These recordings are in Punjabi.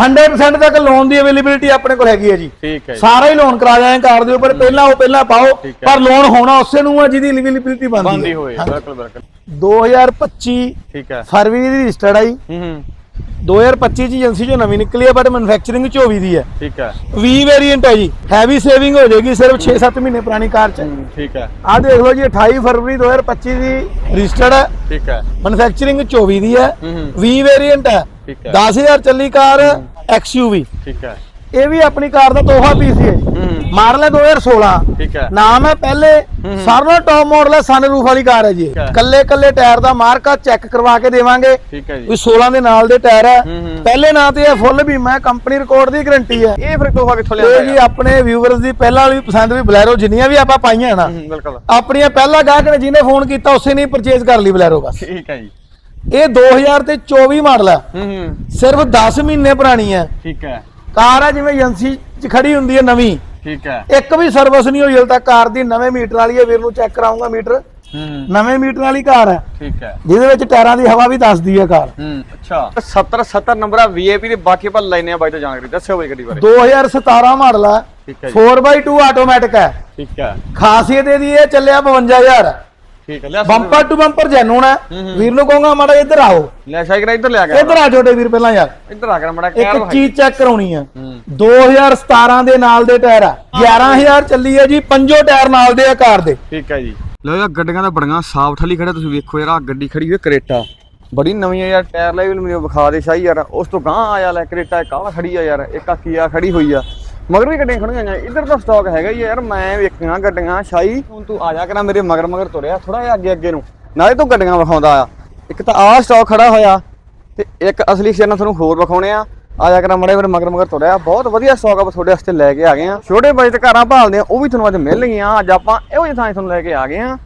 100% ਤੱਕ ਲੋਨ ਦੀ ਅਵੇਲੇਬਿਲਿਟੀ ਆਪਣੇ ਕੋਲ ਹੈਗੀ ਹੈ ਜੀ। ਠੀਕ ਹੈ ਸਾਰਾ ਹੀ ਲੋਨ ਕਰਾ ਜਾਏ ਕਾਰ ਦੇ ਉੱਪਰ ਪਹਿਲਾਂ ਉਹ ਪਹਿਲਾਂ ਪਾਓ। ਪਰ ਲੋਨ ਹੋਣਾ ਉਸੇ ਨੂੰ ਆ ਜਿਹਦੀ ਅਵੇਲੇਬਿਲਿਟੀ ਬੰਦੀ ਬਣਦੀ ਹੋਏ ਬਿਲਕੁਲ ਬਿਲਕੁਲ। 2025 ਠੀਕ ਹੈ। ਫਰਵਰੀ ਦੀ ਰਜਿਸਟਰਡ ਆਈ। ਹੂੰ ਹੂੰ। 2025 ਚ ਏਜੰਸੀ ਚੋਂ ਨਵੀਂ ਨਿਕਲੀ ਹੈ ਬਟ ਮੈਨੂਫੈਕਚਰਿੰਗ 24 ਦੀ ਹੈ। ਠੀਕ ਹੈ। 20 ਵੇਰੀਐਂਟ ਹੈ ਜੀ। ਹੈਵੀ ਸੇਵਿੰਗ ਹੋ ਜਾਏਗੀ ਸਿਰਫ 6-7 ਮਹੀਨੇ ਪੁਰਾਣੀ ਕਾਰ ਚ। ਠੀਕ ਹੈ। ਆਹ ਦੇਖ ਲਓ ਜੀ 28 ਫਰਵਰੀ 2025 ਦੀ ਰਜਿਸਟਰਡ ਹੈ। ਠੀਕ ਹੈ। ਮੈਨੂਫੈਕਚਰਿੰਗ 24 ਦੀ ਹੈ। ਹੂੰ ਹੂੰ। 20 ਵੇਰੀਐਂਟ ਹੈ। 10000 ਚੱਲੀ ਕਾਰ। XUV ਠੀਕ ਹੈ। ਇਹ ਵੀ ਆਪਣੀ ਕਾਰ ਦਾ ਤੋਹਫਾ ਪੀਸ ਹੀ ਹੈ। ਹੂੰ ਹੂੰ ਮਾਡਲ ਹੈ 2016 ਠੀਕ ਹੈ। ਨਾਮ ਹੈ ਪਹਿਲੇ ਸਾਰਿਆਂ ਨਾਲੋਂ ਟੌਪ ਮਾਡਲ ਹੈ ਸਨਰੂਫ ਵਾਲੀ ਕਾਰ ਹੈ ਜੀ ਹੈ। ਕੱਲੇ ਕੱਲੇ ਟਾਇਰ ਦਾ ਮਾਰਕਾ ਚੈੱਕ ਕਰਵਾ ਕੇ ਦੇਵਾਂਗੇ। ਠੀਕ ਹੈ ਵੀ ਜੀ 16 ਦੇ ਨਾਲ ਦੇ ਟਾਇਰ ਹੈ। ਹੂੰ ਹੂੰ। ਪਹਿਲੇ ਨਾਂ ਤੇ ਇਹ ਫੁੱਲ ਬੀਮਾ ਹੈ। ਕੰਪਨੀ ਰਿਕਾਰਡ ਦੀ ਗਾਰੰਟੀ ਹੈ। ਇਹ ਫਿਰ ਤੋਹਫਾ ਕਿੱਥੋਂ ਲਿਆਂਦਾ ਜੀ ਆਪਣੇ ਵਿਊਅਰਸ ਦੀ ਪਹਿਲਾਂ ਵਾਲੀ ਪਸੰਦ ਵੀ ਬਲੈਰੋ ਜਿੰਨੀਆਂ ਵੀ ਆਪਾਂ ਪਾਈਆਂ ਨਾ। ਹੂੰ ਬਿਲਕੁਲ। ਆਪਣੀਆਂ ਪਹਿਲਾ ਗਾਹਕ ਨੇ ਜਿਹਨੇ ਫੋਨ ਕੀਤਾ ਉਸੇ ਨੇ ਪਰਚੇਜ਼ ਕਰ ਲਈ ਬਲੈਰੋ ਬਸ। ਠੀਕ ਹੈ ਜੀ। ਇਹ 2000 ਤੇ 24 ਮਾਡਲ ਹੈ ਹੂੰ ਹੂੰ। ਸਿਰਫ 10 ਮਹੀਨੇ ਪੁਰਾਣੀ ਹੈ ਠੀਕ ਹੈ। ਕਾਰ ਹੈ ਜਿਵੇਂ ਏਜੰਸੀ 'ਚ ਖੜੀ ਹੁੰਦੀ ਹੈ ਨਵੀਂ। ਠੀਕ ਹੈ। ਇੱਕ ਵੀ ਸਰਵਿਸ ਨਹੀਂ ਹੋਈ ਹਲ ਤੱਕ ਕਾਰ ਦੀ ਨਵੇਂ ਮੀਟਰ ਵਾਲੀ ਹੈ ਵੀਰ ਨੂੰ ਚੈੱਕ ਕਰਾਉਂਗਾ ਮੀਟਰ। ਹੂੰ। ਹੂੰ ਨਵੇਂ ਮੀਟਰ ਵਾਲੀ ਕਾਰ ਹੈ ਠੀਕ ਹੈ। ਜਿਹਦੇ ਵਿੱਚ ਟਾਇਰਾਂ ਦੀ ਹਵਾ ਵੀ ਦੱਸਦੀ ਹੈ ਕਾਰ। ਹੂੰ ਅੱਛਾ। 70 70 ਨੰਬਰ ਆ ਵੀਆਈਪੀ ਦੇ ਬਾਕੀ ਆਪਾਂ ਲੈਨੇ ਆ ਬਾਈ ਤੋਂ ਜਾਣਕਾਰੀ ਦੱਸਿਓ ਬਾਈ ਗੱਡੀ ਬਾਰੇ। 2017 ਮਾਡਲ ਹੈ ਠੀਕ ਹੈ ਜੀ। 4x2 ਆਟੋਮੈਟਿਕ ਹੈ ਠੀਕ ਹੈ। ਖਾਸੀਅਤ ਇਹਦੀ ਇਹ ਚੱਲਿਆ 52000 ਠੀਕ ਹੈ ਲਿਆ ਬੰਪਰ ਟੂ ਬੰਪਰ ਜੈਨੂਨ ਹੈ ਵੀਰ ਨੂੰ ਕਹੂੰਗਾ ਮਾੜਾ ਇੱਧਰ ਆਓ। ਲੈ ਸ਼ਾਇਕ ਇੱਧਰ ਲਿਆ ਗਿਆ ਇੱਧਰ ਆ ਛੋਟੇ ਵੀਰ ਪਹਿਲਾਂ ਯਾਰ। ਇੱਧਰ ਆ ਕੇ ਮੜਾ ਇੱਕ ਕਹਿ ਚੀਜ਼ ਚੈੱਕ ਕਰਾਉਣੀ ਹੂੰ। 2017 ਦੇ ਨਾਲ ਦੇ ਟਾਇਰ ਆ। 11000 ਚੱਲੀ ਹੈ ਜੀ ਪੰਜੋ ਟਾਇਰ ਨਾਲ ਦੇ ਆ ਕਾਰ ਦੇ। ਠੀਕ ਹੈ ਜੀ। ਲੋ ਯਾਰ ਗੱਡੀਆਂ ਤਾਂ ਬੜੀਆਂ ਸਾਫ਼ ਠਲੀ ਖੜੇ ਤੁਸੀਂ ਵੇਖੋ ਯਾਰ ਆ ਗੱਡੀ ਖੜੀ ਹੋਈ ਕਰੇਟਾ। ਬੜੀ ਨਵੀਂ ਆ ਯਾਰ ਟਾਇਰ ਲੈ ਵੀ ਮੈਨੂੰ ਵਿਖਾ ਦੇ ਸ਼ਾਹੀ ਯਾਰ। ਉਸ ਤੋਂ ਗਾਂ ਆਇਆ ਲੈ ਕਰੇਟਾ ਇੱਕ ਆਹ ਖੜੀ ਆ ਯਾਰ ਇੱਕ ਆ ਕੀਆ ਖੜੀ ਹੋਈ ਆ। ਮਗਰ ਵੀ ਗੱਡੀਆਂ ਖੜੀਆਂ ਆ ਇੱਧਰ ਤਾਂ ਸਟਾਕ ਹੈਗਾ ਹੀ ਯਾਰ, ਮੈਂ ਵੇਖੀਆਂ ਗੱਡੀਆਂ, ਸ਼ਾਹੀ। ਹੁਣ ਤੂੰ ਆ ਜਾ ਕਰਾਂ ਮੇਰੇ ਮਗਰ ਮਗਰ ਤੁਰਿਆ ਥੋੜਾ ਜਿਹਾ ਅੱਗੇ ਅੱਗੇ ਨੂੰ। ਨਾਲੇ ਤੂੰ ਗੱਡੀਆਂ ਵਿਖਾਉਂਦਾ ਆ। ਇੱਕ ਤਾਂ ਆਹ ਸਟਾਕ ਖੜਾ ਹੋਇਆ, ਤੇ ਇੱਕ ਅਸਲੀ ਸ਼ੇਰ ਨਾਲ ਤੁਹਾਨੂੰ ਹੋਰ ਵਿਖਾਉਣੇ ਆ। ਆ ਜਾ ਕਰਾਂ ਮੜੇ ਮੇਰੇ ਮਗਰ ਮਗਰ ਤੁਰਿਆ। ਬਹੁਤ ਵਧੀਆ ਸਟਾਕ ਆਪਾਂ ਤੁਹਾਡੇ ਵਾਸਤੇ ਲੈ ਕੇ ਆ ਗਏ ਆ। ਛੋਟੇ ਬਜਟ ਘਰਾਂ ਭਾਲਦੇ ਆ, ਉਹ ਵੀ ਤੁਹਾਨੂੰ ਅੱਜ ਮਿਲ ਗਈਆਂ। ਅੱਜ ਆਪਾਂ ਇਹੋ ਜਿਹੀ ਥਾਂ ਤੁਹਾਨੂੰ ਲੈ ਕੇ ਆ ਗਏ ਆ।